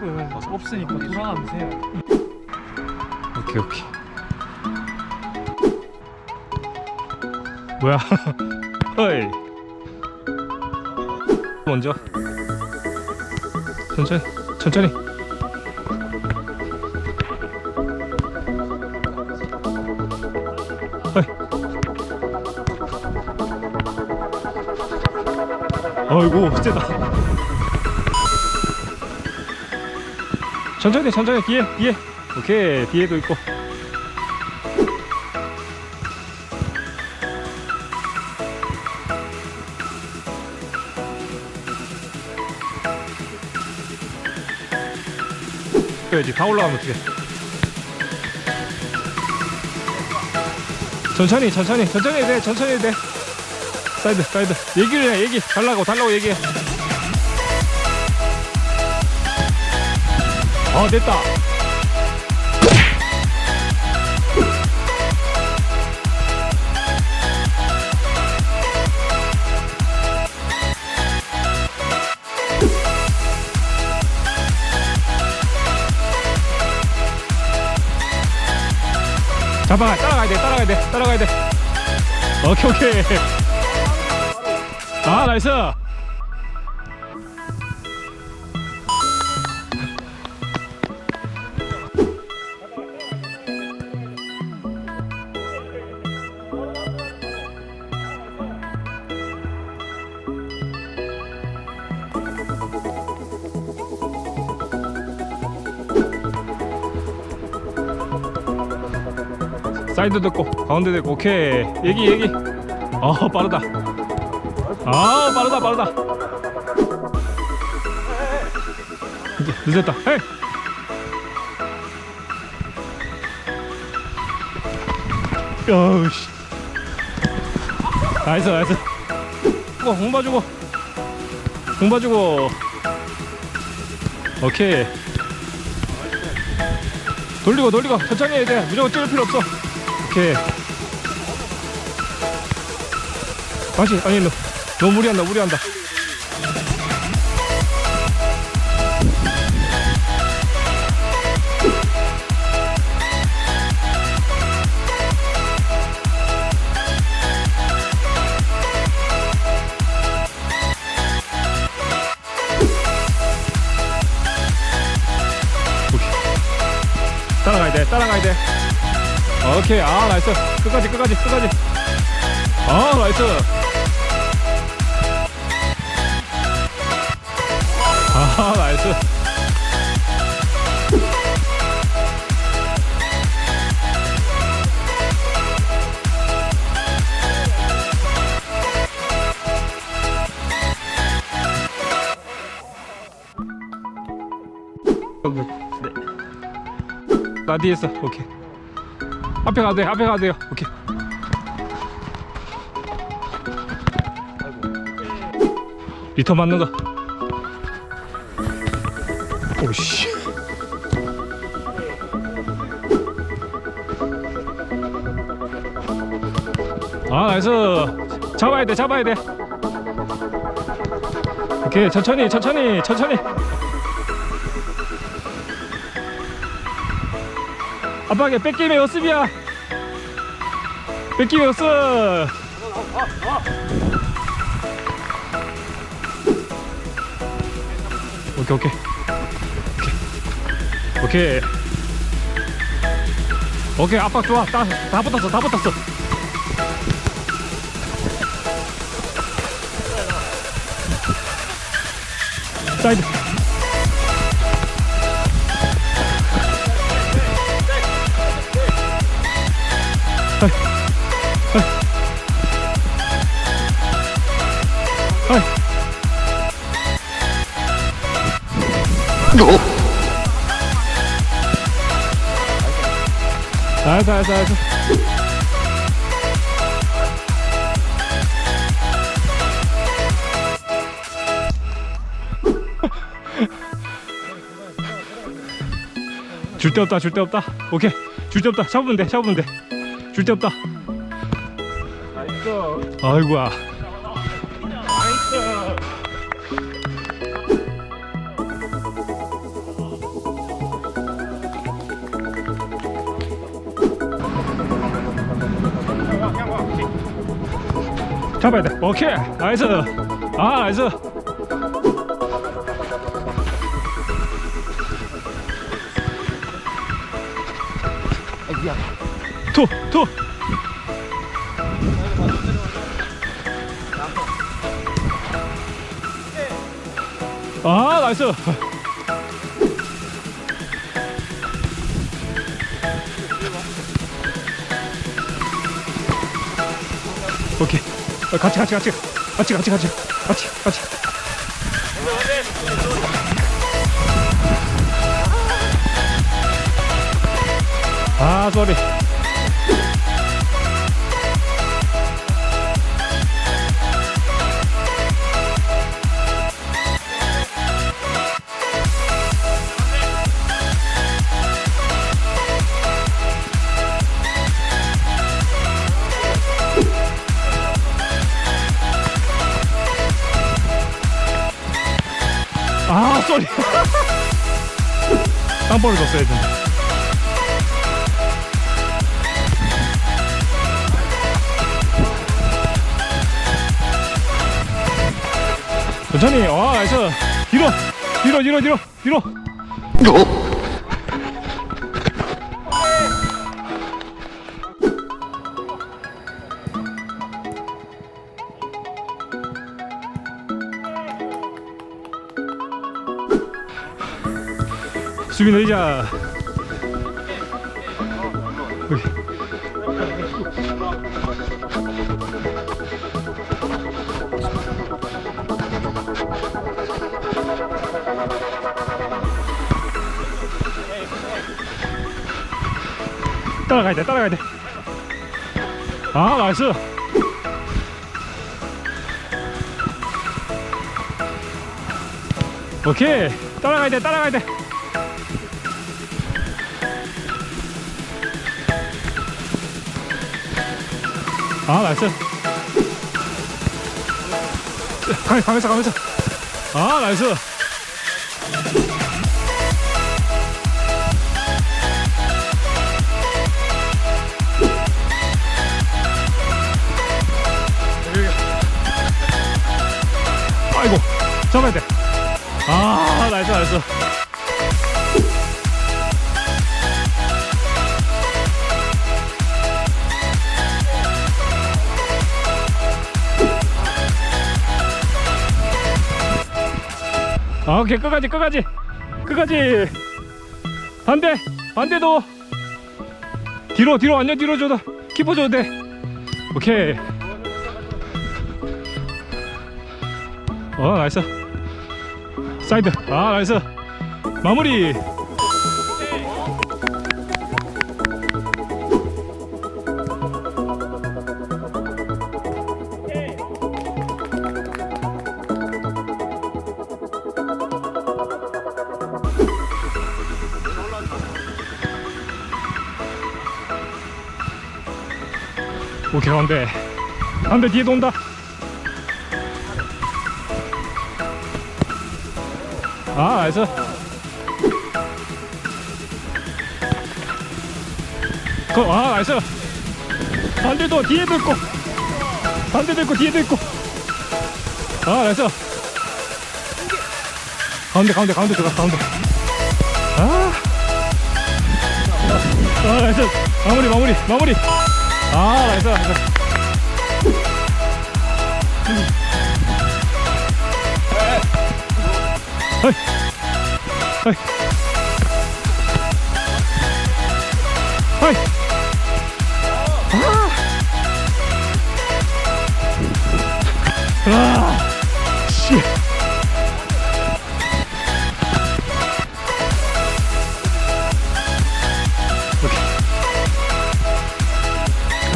팁은 없으니까 돌아가면서 해요. 오케이 오케이. 뭐야? 어이 먼저. 천천히 천천히. 어이구 세다 천천히 천천히. 뒤에 뒤에. 오케이. 뒤에도 있고. 그래야지. 다 올라가면 어떡해. 천천히 천천히. 천천히 해도 돼 천천히 해도 돼. 사이드 사이드. 얘기를 해 얘기. 달라고 달라고 얘기해 어 됐다. 잡아 따라가야 돼 따라가야 돼 따라가야 돼. 오케이 오케이. 아 나이스 사이드 듣고 가운데 듣고 오케이. 얘기 얘기. 어 빠르다. 아 빠르다 빠르다. 이제 늦었다. 헤이. 어우씨. 나이스 나이스. 어, 공 봐주고. 공 봐주고. 오케이. 돌리고 돌리고. 천천히 해야 돼. 무조건 찌를 필요 없어 오케이 다시 아니 너 너무 무리한다 무리한다. 따라가야 돼 따라가야 돼 오케이 아 나이스. 끝까지 끝까지 끝까지. 아 나이스. 아 나이스. 나 뒤에 있어. 오케이 앞에 가도 돼 앞에 가도 돼요. 오케이. 리터 맞는 거. 오씨. 아 나이스. 잡아야 돼 잡아야 돼. 오케이 천천히 천천히 천천히 아빠게 뺏김의 연습이야. 뺏김의 연습. 오케이 오케이. 오케이. 오케이. 오케이 압박 좋아. 다, 다 붙었어 다 붙었어. 사이드 나이스 나이스 나이스 줄데 없다 줄 데 없다. 오케이. 줄 데 없다. 잡으면 돼 잡으면 돼 줄 데 없다. 나이스. 아이고야. 나이스. 잡아야 돼. 오케이. 나이스. 아, 나이스. 아, 미안. 투, 투. 아, 나이스. 오케이. 어, 같이, 같이, 같이. 같이, 같이, 같이. 같이, 같이. 아, 쏘리. 아, 쏘리. 땅볼을 줬어야 된다. 천천히, 와, 나이스. 뒤로, 뒤로, 뒤로, 뒤로, 뒤로. 내리자. 여기. 따라가야 돼, 따라가야 돼. 아, 나이스. 오케이. 따라가야 돼, 따라가야 돼. 아, 나이스. 가, 가면서, 가면서. 아, 나이스. 아이고, 잡아야 돼. 아, 나이스, 나이스. 아, 오케이, 끝까지, 끝까지. 끝까지. 반대, 반대도. 뒤로, 뒤로, 완전 뒤로 줘도. 키퍼 줘도 돼. 오케이. 어, 나이스. 사이드. 아, 나이스. 마무리. 오케이, 가운데. 가운데 뒤에 돈다. 아, 나이스. 그, 아, 나이스. 반대도 뒤에도 있고. 반대도 있고, 뒤에도 있고. 아, 나이스. 가운데, 가운데, 가운데 들어가, 가운데. 아. 아, 나이스. 마무리, 마무리, 마무리. 아. 어이. 어이. 어이.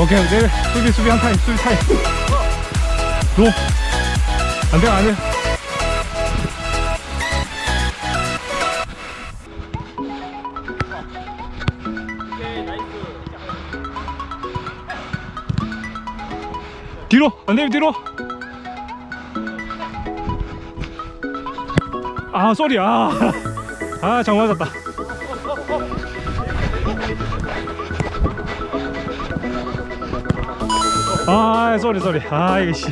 오케이. 네. 수비, 수비 한 타임, 수비 타임. 노. 안 돼, 안 돼. 뒤로 안되면 뒤로 아 쏘리 아아 장 맞았다 아 쏘리 쏘리 아 이게 씨.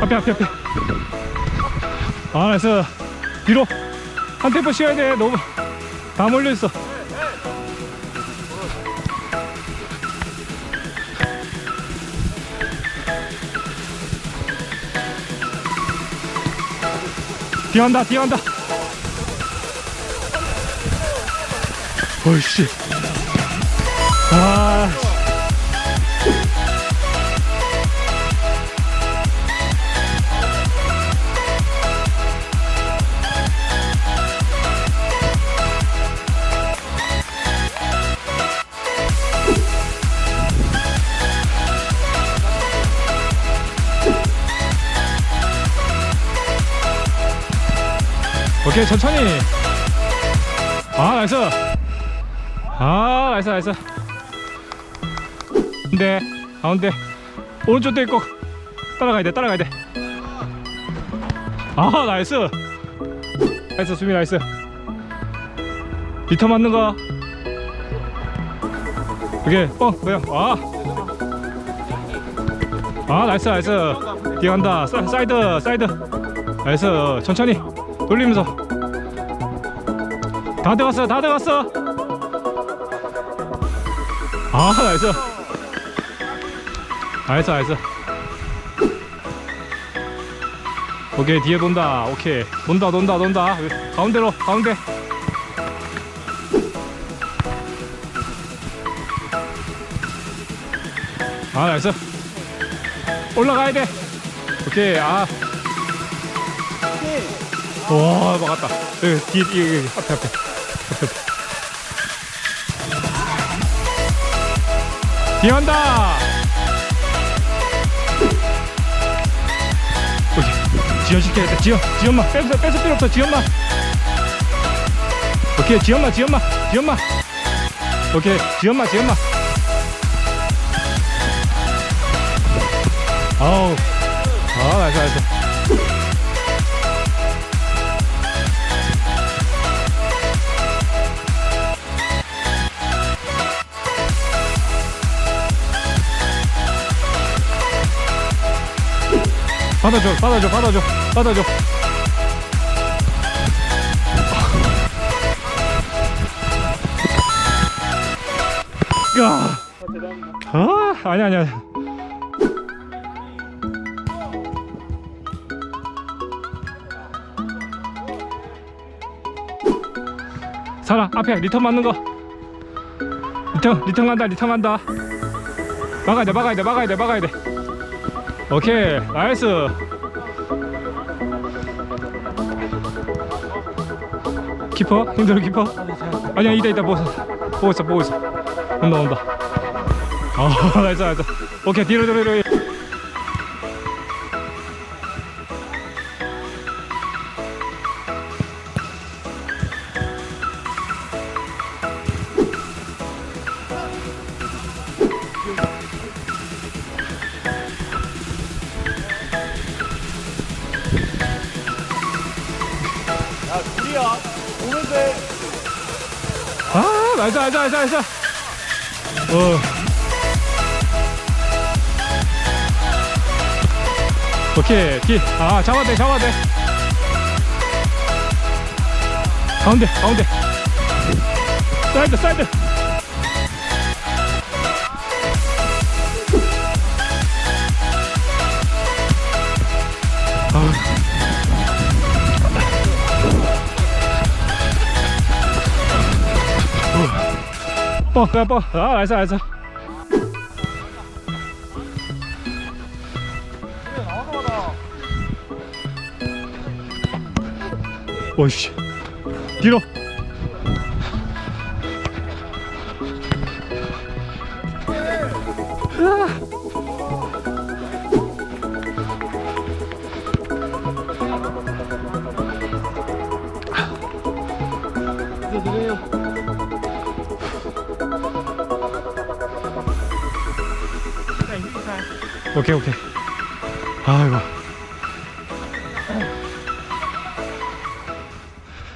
앞에 앞에 앞에. 아 나이스. 뒤로. 한 템포 쉬어야 돼. 너무 다 몰려있어 뒤간다 뒤간다. 어이씨. 아 오케이 천천히. 아 나이스. 아 나이스 나이스. 근데 가운데. 오른쪽도 있고. 따라가야 돼 따라가야 돼아 나이스. 나이스 수비 나이스. 리터 맞는 거. 오케이 뻥 그냥. 아. 아 나이스 나이스. 뛰어간다. 사- 사이드 사이드. 나이스 천천히. 돌리면서 다 들어갔어 다 들어갔어. 아 나이스. 나이스 나이스. 오케이 뒤에 돈다. 오케이. 돈다 돈다 돈다. 가운데로 가운데. 아 나이스. 올라가야 돼. 오케이 아. 와 막았다. 여기 뒤에 여기, 앞에 앞에 간다. 오케이. 지연 시켜야겠다 지연 지연마 뺏을 뺏을 필요 없어 지연마 오케이 지연마 지연마 지연마 오케이 지연마 지연마 아우. 아 나이스 나이스 받아줘 받아줘 받아줘 받아줘. 야. 아 아니 아니 아니 살아 앞에 리턴 맞는 거. 리턴 리턴 간다 리턴 간다. 막아야 돼 막아야 돼 막아야 돼 막아야 돼 오케이 나이스. 키퍼? 힘들어 키퍼? 아니야 이따 이따 보고 보고 있어 보고 있어. 온다 온다. 아 나이스 나이스. 오케이 뒤로 뒤로 뒤로 아 나이스 나이스 나이스 나이스 어. 오케이 뒤아 잡아야 돼 잡아야 돼. 가운데 가운데. 사이드 사이드 뻥 그냥 뻥아 나이스 나이스 나와서마다 오이씨. 뒤로 오케이 오케이. 아이고